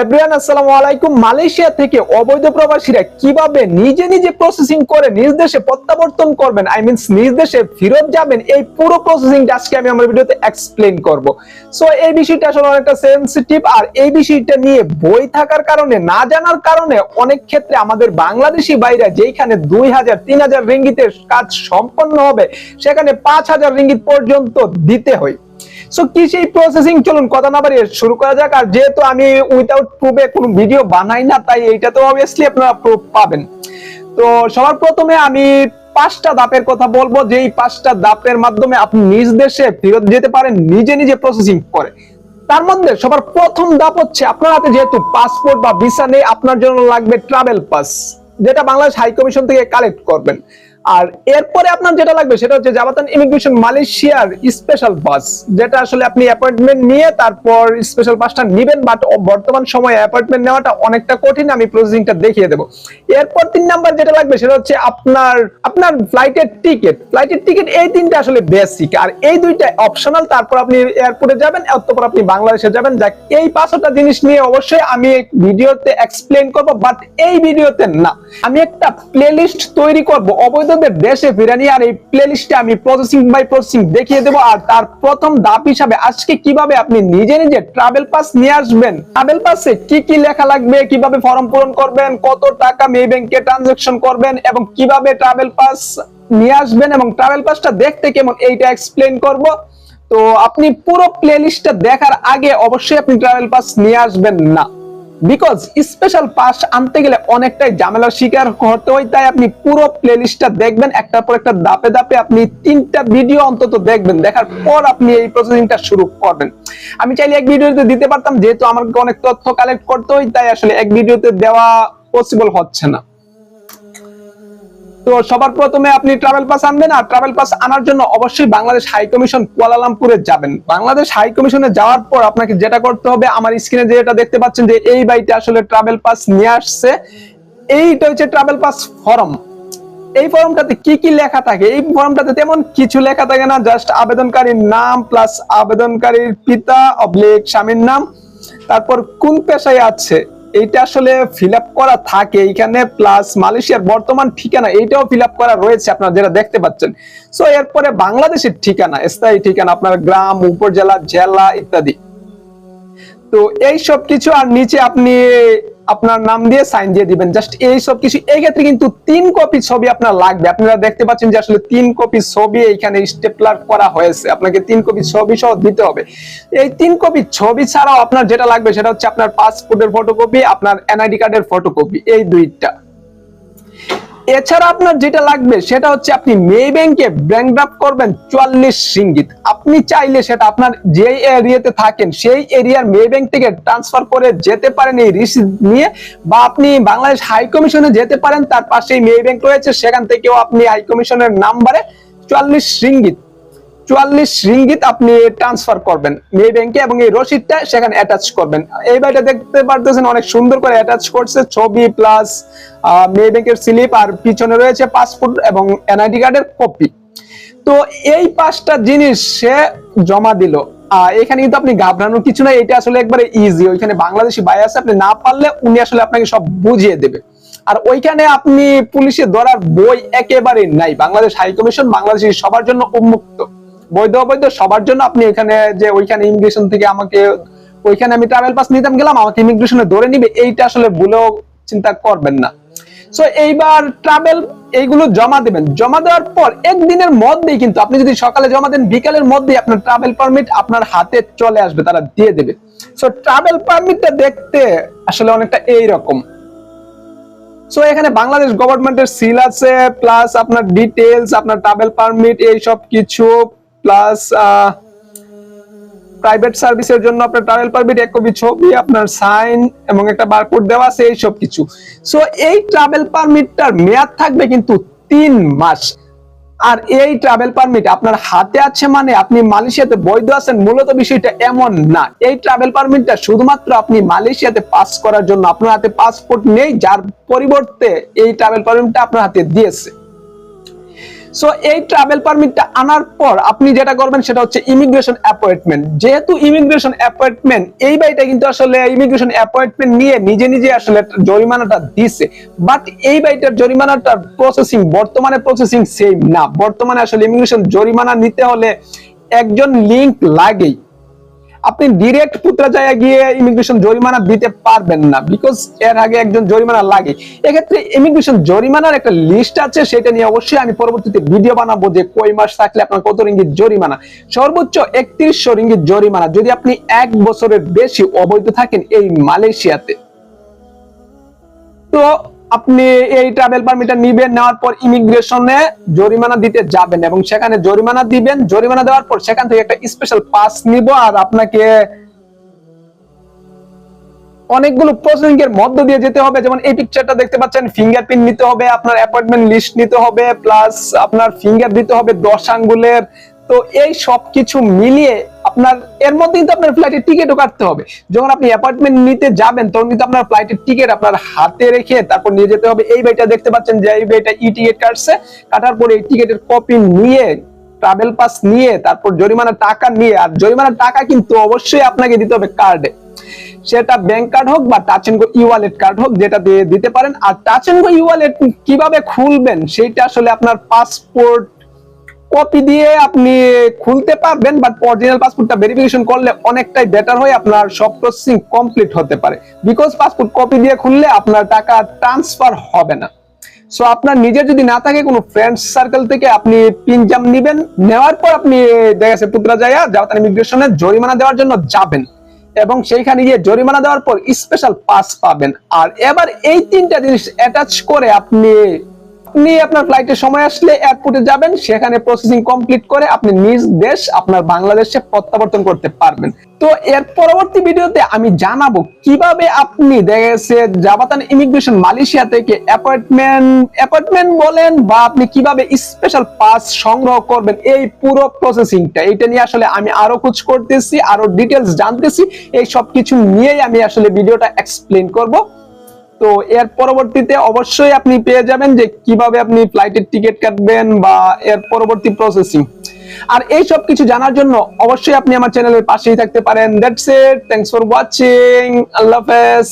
Everyone আসসালামু আলাইকুম। Malaysia থেকে অবৈধ প্রবাসীরা কীভাবে নিজে নিজে প্রসেসিং করে, নিজ দেশে প্রত্যাবর্তন করবেন? আই মিনস নিজ দেশে ফেরত যাবেন? এই পুরো প্রসেসিংটা আজকে আমি আমার ভিডিওতে এক্সপ্লেইন করব। সো এই বিষয়টা আসলে অনেকটা সেনসিটিভ আর এই বিষয়টা নিয়ে বই থাকার কারণে, না জানার কারণে অনেক ক্ষেত্রে আমাদের বাংলাদেশি বাইরা যেখানে দুই হাজার, তিন হাজার রিঙ্গিতের কাজ সম্পন্ন হবে, সেখানে পাঁচ হাজার রিঙ্গিত পর্যন্ত দিতে হয়। সো কি সেই প্রসেসিং চলুন, কথা না বাড়িয়ে শুরু করা যাক। আর যেহেতু আমি উইদাউট প্রুফে কোনো ভিডিও বানাই না, তাই এইটা তো অবভিয়াসলি আপনারা প্রুফ পাবেন। তো, সবার প্রথমে আমি পাঁচটা দাপের কথা বলব। যে এই পাঁচটা দাপের মাধ্যমে আপনি নিজ দেশে ফেরত যেতে পারেন, নিজে নিজে প্রসেসিং করে। তার মধ্যে সবার প্রথম দাপ হচ্ছে, আপনার হাতে যেহেতু পাসপোর্ট বা ভিসা নেই, আপনার জন্য লাগবে ট্রাভেল পাস যেটা বাংলাদেশ হাই কমিশন থেকে কালেক্ট করবেন। আর এরপরে আপনার যেটা লাগবে সেটা হচ্ছে জাবাতান ইমিগ্রেশন মালয়েশিয়ার স্পেশাল বাস যেটা আসলে আপনি অ্যাপয়েন্টমেন্ট নিয়ে তারপর স্পেশাল বাসটা নেবেন বাট বর্তমান সময়ে অ্যাপয়েন্টমেন্ট নেওয়াটা অনেকটা কঠিন, আমি প্রসেসিংটা দেখিয়ে দেবো। এরপর তিন নাম্বার যেটা লাগবে সেটা হচ্ছে আপনার আপনার ফ্লাইটের টিকিট ফ্লাইটের টিকিট এই তিনটা আসলে বেসিক আর এই দুইটা অপশনাল তারপর আপনি এয়ারপোর্টে যাবেন, অতঃপর আপনি বাংলাদেশে যাবেন। যাক এই পাঁচটা জিনিস নিয়ে অবশ্যই আমি ভিডিওতে এক্সপ্লেন করব বাট এই ভিডিওতে না, আমি একটা প্লেলিস্ট তৈরি করব অবৈধদের দেশে ফিরানি আর এই প্লেলিস্টে আমি প্রসেসিং বাই প্রসেসিং দেখিয়ে দেবো। আর তার প্রথম ধাপ হিসাবে আজকে কীভাবে আপনি নিজে নিজে ট্রাভেল পাস নিয়ে আসবেন? ট্রাভেল পাসে কি কি লেখা লাগবে? কীভাবে ফর্ম পূরণ করবেন? কত টাকা মে ব্যাংকে ট্রানজাকশন করবেন? এবং কীভাবে ট্রাভেল পাস নিয়ে আসবেন? এবং ট্রাভেল পাসটা দেখতে কেমন? এইটা এক্সপ্লেন করব। তো আপনি পুরো প্লেলিস্টটা দেখার আগে অবশ্যই আপনি ট্রাভেল পাস নিয়ে আসবেন না। বিকজ স্পেশাল পাস আনতে গেলে অনেকটাই ঝামেলার শিকার হতে হয়, তাই আপনি পুরো প্লেলিস্টটা দেখবেন, একটার পর একটা দাপে দাপে আপনি তিনটা ভিডিও অন্তত দেখবেন, দেখার পর আপনি এই প্রসেসিংটা শুরু করবেন। আমি চাইলে এক ভিডিওতে দিতে পারতাম, যেহেতু আমাকে অনেক তথ্য কালেক্ট করতে হয়, তাই আসলে এক ভিডিওতে দেওয়া পসিবল হচ্ছে না। তো সবার প্রথমে আপনি ট্রাভেল পাস আনবেন আর ট্রাভেল পাস আনার জন্য অবশ্যই বাংলাদেশ হাই কমিশন কুয়ালালামপুরে যাবেন। বাংলাদেশ হাই কমিশনে যাওয়ার পর আপনাকে যেটা করতে হবে, আমার স্ক্রিনে যেটা দেখতে পাচ্ছেন যে এই বাইটা আসলে ট্রাভেল পাস নিয়ে আসছে। এইটা হচ্ছে ট্রাভেল পাস ফর্ম এই ফর্মটাতে কি কি লেখা থাকে? এই ফর্মটাতে তেমন কিছু লেখা থাকে না জাস্ট আবেদনকারীর নাম প্লাস আবেদনকারীর পিতা অবলিক স্বামীর নাম। তারপর কোন পেশায় আছে? এইটা আসলে ফিল করা থাকে, এইখানে প্লাস মালয়েশিয়ার বর্তমান ঠিকানা এটাও ফিল করা রয়েছে আপনারা যেটা দেখতে পাচ্ছেন। সো এরপরে বাংলাদেশের ঠিকানা, স্থায়ী ঠিকানা, আপনার গ্রাম, উপজেলা, জেলা ইত্যাদি। তো এই সব কিছু আর নিচে আপনি আপনার নাম দিয়ে সাইন দিয়ে দিবেন। জাস্ট এই সব কিছু এই ক্ষেত্রে কিন্তু তিন কপি ছবি আপনার লাগবে। আপনারা দেখতে পাচ্ছেন যে আসলে তিন কপি ছবি এখানে স্টেপলার করা হয়েছে। আপনাকে তিন কপি ছবি সহ দিতে হবে। এই তিন কপি ছবি ছাড়াও আপনার যেটা লাগবে সেটা হচ্ছে আপনার পাসপোর্টের ফটোকপি আপনার এনআইডি কার্ডের ফটোকপি এই দুইটা। এছাড়া আপনার যেটা লাগবে, সেটা হচ্ছে আপনি মে ব্যাংকে ড্রাফট করবেন চুয়াল্লিশ সিঙ্গিত আপনি চাইলে সেটা আপনার যে এরিয়াতে থাকেন, সেই এরিয়ার মে ব্যাংক থেকে ট্রান্সফার করে যেতে পারেন এই রিসিভ নিয়ে, বা আপনি বাংলাদেশ হাই কমিশনে যেতে পারেন, তার পাশেই মে ব্যাংক রয়েছে, সেখান থেকেও আপনি হাই কমিশনের নাম্বারে চুয়াল্লিশ রিঙ্গিত। চুয়াল্লিশ রিঙ্গিত আপনি ট্রান্সফার করবেন। মে ব্যাংকে এবং এই রসিদটা সেখানে অ্যাটাচ করবেন। এই বাড়িটা দেখতে পারতেছেন অনেক সুন্দর করে অ্যাটাচ করছে। ছবি প্লাস মে ব্যাংকের স্লিপ আর পিছনে রয়েছে পাসপোর্ট এবং এনআইডি কার্ডের কপি তো এই পাঁচটা জিনিস সে জমা দিল। এখানে কিন্তু আপনি ঘাবড়ানোর কিছু নাই। এটা আসলে একবারে ইজি ওইখানে বাংলাদেশি ভাই আছে। আপনি না পারলে উনি আসলে আপনাকে সব বুঝিয়ে দেবে। আর ওইখানে আপনি পুলিশে ধরার বই একেবারে নাই। বাংলাদেশ হাই কমিশন বাংলাদেশি সবার জন্য উন্মুক্ত। বৈধ অবৈধ সবার জন্য আপনি এখানে যে ওইখানে ইমিগ্রেশন থেকে আমাকে, ওইখানে আমি ট্রাভেল পাস নিতাম, গেলাম, আমাকে ইমিগ্রেশনে ধরে নিবে, এইটা আসলে ভুলেও চিন্তা করবেন না। সো এইবার ট্রাভেল এইগুলো জমা দেবেন। জমা দেওয়ার পর একদিনের মধ্যেই কিন্তু আপনি যদি সকালে জমা দেন, বিকালের মধ্যেই আপনার ট্রাভেল পারমিট আপনার হাতে চলে আসবে, তারা দিয়ে দেবে। সো ট্রাভেল পারমিটটা দেখতে আসলে অনেকটা এইরকম। সো এখানে বাংলাদেশ গভর্নমেন্টের সিল আছে প্লাস আপনার ডিটেলস আপনার ট্রাভেল পারমিট এই সব কিছু। প্লাস প্রাইভেট সার্ভিসের জন্য আপনার ট্রাভেল পারমিট এক কপি ছবি, আপনার সাইন এবং একটা বারকোড দেওয়া আছে, এই সব কিছু। সো এই ট্রাভেল পারমিটটার মেয়াদ থাকবে কিন্তু তিন মাস। আর এই ট্রাভেল পারমিট আপনার হাতে আছে মানে আপনি মালয়েশিয়াতে বৈধ আছেন, মূলত বিষয়টা এমন না। এই ট্রাভেল পারমিটটা শুধুমাত্র আপনি মালয়েশিয়াতে পাস করার জন্য আপনার হাতে পাসপোর্ট নেই, যার পরিবর্তে এই ট্রাভেল পারমিটটা আপনার হাতে দিয়েছে। সো এই ট্রাভেল পারমিটটা আনার পর আপনি যেটা করবেন সেটা হচ্ছে ইমিগ্রেশন অ্যাপয়েন্টমেন্ট যেহেতু ইমিগ্রেশন অ্যাপয়েন্টমেন্ট এই বাড়িটা কিন্তু আসলে ইমিগ্রেশন অ্যাপয়েন্টমেন্ট নিয়ে নিজে নিজে আসলে জরিমানাটা দিছে। বাট এই বাড়িটার জরিমানাটার প্রসেসিং বর্তমানে প্রসেসিং সেম না। বর্তমানে আসলে ইমিগ্রেশন জরিমানা নিতে হলে একজন লিংক লাগেই। আপনি ডিরেক্ট পুত্রা যায় গিয়ে ইমিগ্রেশন জরিমানা দিতে পারবেন না বিকজ এর আগে একজন জরিমানা লাগে। এক্ষেত্রে ইমিগ্রেশন জরিমানার একটা লিস্ট আছে, সেটা নিয়ে অবশ্যই আমি পরবর্তীতে ভিডিও বানাবো যে কয় মাস থাকলে আপনার কত রিঙ্গিত জরিমানা। সর্বোচ্চ একত্রিশশো রিঙ্গিত জরিমানা, যদি আপনি এক বছরের বেশি অবৈধ থাকেন এই মালয়েশিয়াতে। তো আপনি এই ট্রাভেল পারমিটটা নিবেন, নেওয়ার পর ইমিগ্রেশনে জরিমানা দিতে যাবেন এবং সেখানে জরিমানা দিবেন। জরিমানা দেওয়ার পর সেখান থেকে একটা স্পেশাল পাস নিব আর আপনাকে অনেকগুলো প্রসেসিং এর মধ্য দিয়ে যেতে হবে। যেমন এই পিকচারটা দেখতে পাচ্ছেন ফিঙ্গারপ্রিন্ট নিতে হবে, আপনার অ্যাপয়েন্টমেন্ট লিস্ট নিতে হবে প্লাস আপনার ফিঙ্গার দিতে হবে দশ আঙ্গুলের। তো এই সব কিছু মিলিয়ে আপনার, এর মধ্যে কিন্তু আপনার ফ্লাইটের টিকিটও কাটতে হবে। যখন আপনি অ্যাপয়েন্টমেন্ট নিতে যাবেন, তখন কিন্তু আপনার ফ্লাইটের টিকিট আপনার হাতে রেখে তারপর নিয়ে যেতে হবে। এই বইটা দেখতে পাচ্ছেন যে, এই বইটা ই টিকিট কাটছে। কাটার পরে এই টিকিটের কপি নিয়ে ট্রাভেল পাস নিয়ে, তারপর জরিমানা টাকা নিয়ে, আর জরিমানার টাকা কিন্তু অবশ্যই আপনাকে দিতে হবে কার্ডে সেটা ব্যাংক কার্ড হোক বা touch and go e wallet card হোক, যেটা দিয়ে দিতে পারেন। আর touch and go e wallet কীভাবে খুলবেন সেটা আসলে আপনার পাসপোর্ট কপি দিয়ে আপনি খুলতে পারবেন বাট অরিজিনাল পাসপোর্টটা ভেরিফিকেশন করলে অনেকটাই বেটার হয়, আপনার সব প্রসেসিং কমপ্লিট হতে পারে। বিকজ পাসপোর্ট কপি দিয়ে খুললে আপনার টাকা ট্রান্সফার হবে না। সো আপনার নিজের যদি না থাকে, কোনো ফ্রেন্ড সার্কেল থেকে আপনি পিনজাম নেবেন, নেওয়ার পর আপনি দেখা গেছে পুত্রা জায়গা জাওতান ইমিগ্রেশনে জরিমানা দেওয়ার জন্য যাবেন। এবং সেইখানে গিয়ে জরিমানা দেওয়ার পর স্পেশাল পাস পাবেন। আর এবার এই তিনটা জিনিস অ্যাটাচ করে আপনি আপনি আপনার ফ্লাইটের সময় আসলে এয়ারপোর্টে যাবেন, সেখানে প্রসেসিং কমপ্লিট করে আপনি নিজ দেশ, আপনার বাংলাদেশে প্রত্যাবর্তন করতে পারবেন। তো এর পরবর্তী ভিডিওতে আমি জানাব কীভাবে আপনি দেখা গেছে জাবাতান ইমিগ্রেশন মালয়েশিয়া থেকে অ্যাপয়েন্টমেন্ট অ্যাপয়েন্টমেন্ট বলেন বা আপনি কীভাবে স্পেশাল পাস সংগ্রহ করবেন, এই পুরো প্রসেসিংটা এটা নিয়ে আসলে আমি আরও খোঁজ করতেছি, আরও ডিটেলস জানতেছি, এই সব কিছু নিয়েই আমি আসলে ভিডিওটা এক্সপ্লেন করব। তো এর পরবর্তীতে অবশ্যই আপনি পেয়ে যাবেন যে কীভাবে আপনি ফ্লাইটের টিকিট কাটবেন বা এর পরবর্তী প্রসেসিং আর এই সব কিছু জানার জন্য অবশ্যই আপনি আমার চ্যানেলের পাশেই থাকতে পারেন। That's it thanks for watching আল্লাহ হাফেজ।